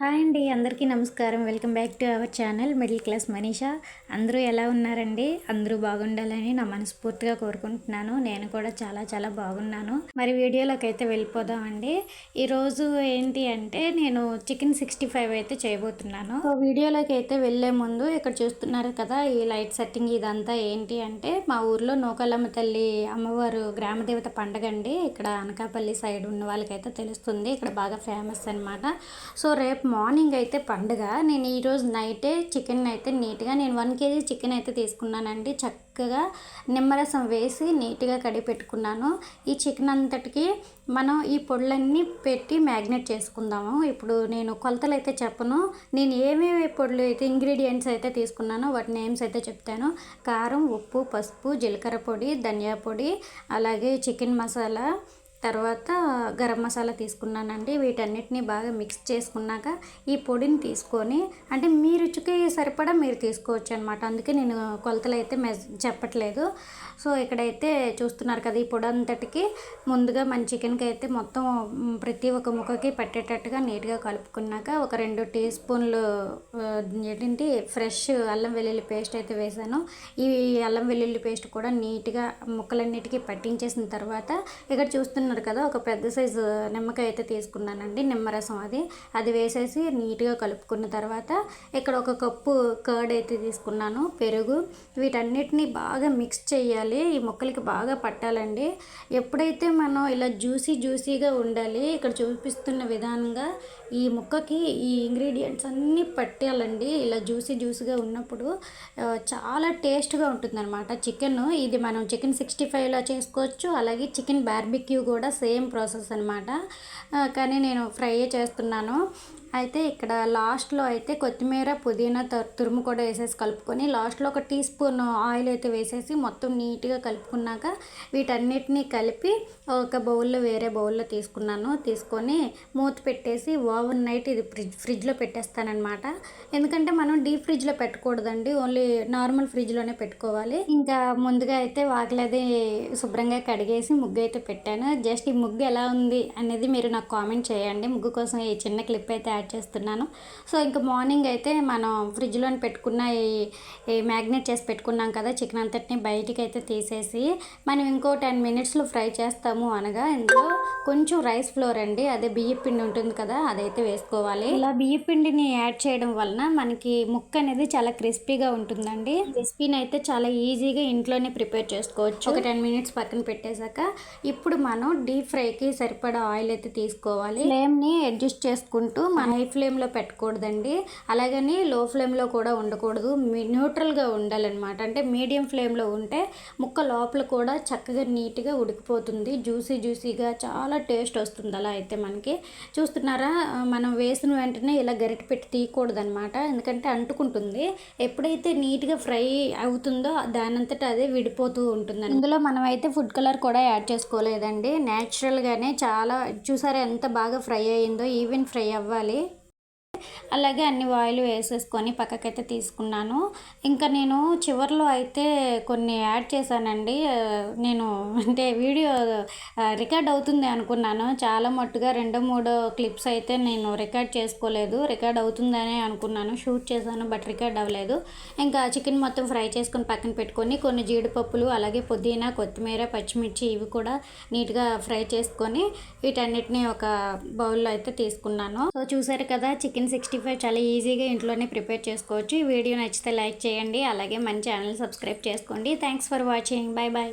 Hi అండి అందరికీ నమస్కారం. Welcome back to our channel middle class Manisha. అందరూ ఎలా ఉన్నారండి? అందరూ బాగుండాలని నా మనస్ఫూర్తిగా కోరుకుంటున్నాను. నేను కూడా చాలా చాలా బాగున్నాను. మరి వీడియోలోకి అయితే వెళ్ళిపోదామండి ఈరోజు ఏంటి అంటే నేను చికెన్ సిక్స్టీ ఫైవ్ అయితే చేయబోతున్నాను. వీడియోలోకి అయితే వెళ్ళే ముందు ఇక్కడ చూస్తున్నారు కదా ఈ లైట్ సెట్టింగ్ ఇదంతా ఏంటి అంటే మా ఊర్లో నూకలమ్మ తల్లి అమ్మవారు గ్రామదేవత పండగ అండి. ఇక్కడ అనకాపల్లి సైడ్ ఉన్న వాళ్ళకైతే తెలుస్తుంది. ఇక్కడ బాగా ఫేమస్ అనమాట సో రేపు మార్నింగ్ అయితే పండుగ. నేను ఈరోజు నైటే చికెన్ అయితే నీట్గా నేను వన్ కేజీ చికెన్ అయితే తీసుకున్నానండి. చక్కగా నిమ్మరసం వేసి నీట్గా కడిగి పెట్టుకున్నాను. ఈ చికెన్ అంతటికి మనం ఈ పొడులన్నీ పెట్టి మ్యాగ్నేట్ చేసుకుందాము. ఇప్పుడు నేను కొలతలు అయితే చెప్పను. నేను ఏమేమి పొడులు అయితే ఇంగ్రీడియంట్స్ అయితే తీసుకున్నానో వాటి నేమ్స్ అయితే చెప్తాను. కారం ఉప్పు పసుపు జీలకర్ర పొడి ధనియా పొడి అలాగే చికెన్ మసాలా తర్వాత గరం మసాలా తీసుకున్నానండి. వీటన్నిటిని బాగా మిక్స్ చేసుకున్నాక ఈ పొడిని తీసుకొని అంటే మీ రుచికి సరిపడా మీరు తీసుకోవచ్చు అనమాట అందుకే నేను కొలతలు అయితే మెజ్ చెప్పట్లేదు. సో ఇక్కడైతే చూస్తున్నారు కదా ఈ పొడి అంతటికి ముందుగా మన చికెన్కి అయితే మొత్తం ప్రతి ఒక్క ముక్కకి పట్టేటట్టుగా నీట్గా కలుపుకున్నాక ఒక రెండు టీ స్పూన్లు ఏంటి ఫ్రెష్ అల్లం వెల్లుల్లి పేస్ట్ అయితే వేసాను. ఈ అల్లం వెల్లుల్లి పేస్ట్ కూడా నీట్గా ముక్కలన్నిటికీ పట్టించేసిన తర్వాత ఇక్కడ చూస్తున్న చూస్తున్నారు కదా ఒక పెద్ద సైజు నిమ్మకాయ అయితే తీసుకున్నానండి నిమ్మరసం అది. అది వేసేసి నీట్గా కలుపుకున్న తర్వాత ఇక్కడ ఒక కప్పు కర్డ్ అయితే తీసుకున్నాను పెరుగు. వీటన్నిటిని బాగా మిక్స్ చేయాలి ఈ మొక్కలకి బాగా పట్టాలండి. ఎప్పుడైతే మనం ఇలా జ్యూసీ జ్యూసీగా ఉండాలి ఇక్కడ చూపిస్తున్న విధానంగా ఈ ముక్కకి ఈ ఇంగ్రీడియంట్స్ అన్నీ పట్టాలండి. ఇలా జ్యూసీ జ్యూసీగా ఉన్నప్పుడు చాలా టేస్ట్గా ఉంటుందన్నమాట. చికెన్ ఇది మనం చికెన్ సిక్స్టీ ఫైవ్లో చేసుకోవచ్చు అలాగే చికెన్ బార్బిక్యూ కూడా కూడా సేమ్ ప్రాసెస్ అనమాట కానీ నేను ఫ్రై చేస్తున్నాను. అయితే ఇక్కడ లాస్ట్లో అయితే కొత్తిమీర పుదీనా తురుము కూడా వేసేసి కలుపుకొని లాస్ట్లో ఒక టీ స్పూన్ ఆయిల్ అయితే వేసేసి మొత్తం నీట్గా కలుపుకున్నాక వీటన్నిటిని కలిపి ఒక బౌల్లో వేరే బౌల్లో తీసుకున్నాను. తీసుకొని మూత పెట్టేసి ఓవర్ నైట్ ఇది ఫ్రిడ్జ్ ఫ్రిడ్జ్లో పెట్టేస్తానమాట ఎందుకంటే మనం డీప్ ఫ్రిడ్జ్లో పెట్టకూడదండి. ఓన్లీ నార్మల్ ఫ్రిడ్జ్లోనే పెట్టుకోవాలి. ఇంకా ముందుగా అయితే వాకిలది శుభ్రంగా కడిగేసి ముగ్గు అయితే పెట్టాను. జస్ట్ ఈ ముగ్గు ఎలా ఉంది అనేది మీరు నాకు కామెంట్ చేయండి. ముగ్గు కోసం ఈ చిన్న క్లిప్ అయితే యాడ్ చేస్తున్నాను. సో ఇంకా మార్నింగ్ అయితే మనం ఫ్రిడ్జ్లో పెట్టుకున్న ఈ మ్యాగ్నెట్ చేసి పెట్టుకున్నాం కదా చికెన్ అంతటిని బయటికి అయితే తీసేసి మనం ఇంకో టెన్ మినిట్స్లో ఫ్రై చేస్తాము అనగా ఇందులో కొంచెం రైస్ ఫ్లోర్ అండి. అదే బియ్య పిండి ఉంటుంది కదా అదైతే వేసుకోవాలి. ఇలా బియ్య పిండిని యాడ్ చేయడం వలన మనకి ముక్క అనేది చాలా క్రిస్పీగా ఉంటుందండి. రెసిపీని అయితే చాలా ఈజీగా ఇంట్లోనే ప్రిపేర్ చేసుకోవచ్చు. ఒక టెన్ మినిట్స్ పక్కన పెట్టేశాక ఇప్పుడు మనం డీప్ ఫ్రైకి సరిపడా ఆయిల్ అయితే తీసుకోవాలి. ఫ్లేమ్ని అడ్జస్ట్ చేసుకుంటూ మనం హై ఫ్లేమ్లో పెట్టకూడదండి. అలాగని లో ఫ్లేమ్లో కూడా ఉండకూడదు. న్యూట్రల్గా ఉండాలన్నమాట. అంటే మీడియం ఫ్లేమ్లో ఉంటే ముక్క లోపల కూడా చక్కగా నీట్గా ఉడికిపోతుంది. జ్యూసీ జ్యూసీగా చాలా టేస్ట్ వస్తుంది అలా అయితే మనకి. చూస్తున్నారా? మనం వేసిన వెంటనే ఇలా గరిట పెట్టి తీయకూడదు అనమాట ఎందుకంటే అంటుకుంటుంది. ఎప్పుడైతే నీట్గా ఫ్రై అవుతుందో దానంతటా అదే విడిపోతూ ఉంటుంది ఇందులో మనం అయితే ఫుడ్ కలర్ కూడా యాడ్ చేసుకోలేదండి. న్యాచురల్గానే చాలా చూసారా ఎంత బాగా ఫ్రై అయ్యిందో ఈవెన్ ఫ్రై అవ్వాలి. అలాగే అన్ని ఆయిల్ వేసేసుకొని పక్కకైతే తీసుకున్నాను. ఇంకా నేను చివరిలో అయితే కొన్ని యాడ్ చేశానండి. నేను అంటే వీడియో రికార్డ్ అవుతుంది అనుకున్నాను. చాలా మట్టుగా రెండు మూడు క్లిప్స్ అయితే నేను రికార్డ్ చేసుకోలేదు. రికార్డ్ అవుతుందనే అనుకున్నాను. షూట్ చేశాను బట్ రికార్డ్ అవ్వలేదు. ఇంకా చికెన్ మొత్తం ఫ్రై చేసుకొని పక్కన పెట్టుకొని కొన్ని జీడిపప్పులు అలాగే పుదీనా కొత్తిమీర పచ్చిమిర్చి ఇవి కూడా నీట్గా ఫ్రై చేసుకొని వీటన్నిటిని ఒక బౌల్లో అయితే తీసుకున్నాను. సో చూసారు కదా చికెన్ సిక్స్టీ సిక్స్టీ ఫైవ్ చాలా ఈజీగా ఇంట్లోనే ప్రిపేర్ చేసుకోవచ్చు. ఈ వీడియో నచ్చితే లైక్ చేయండి. అలాగే మన ఛానల్ సబ్స్క్రైబ్ చేసుకోండి. Thanks for watching bye bye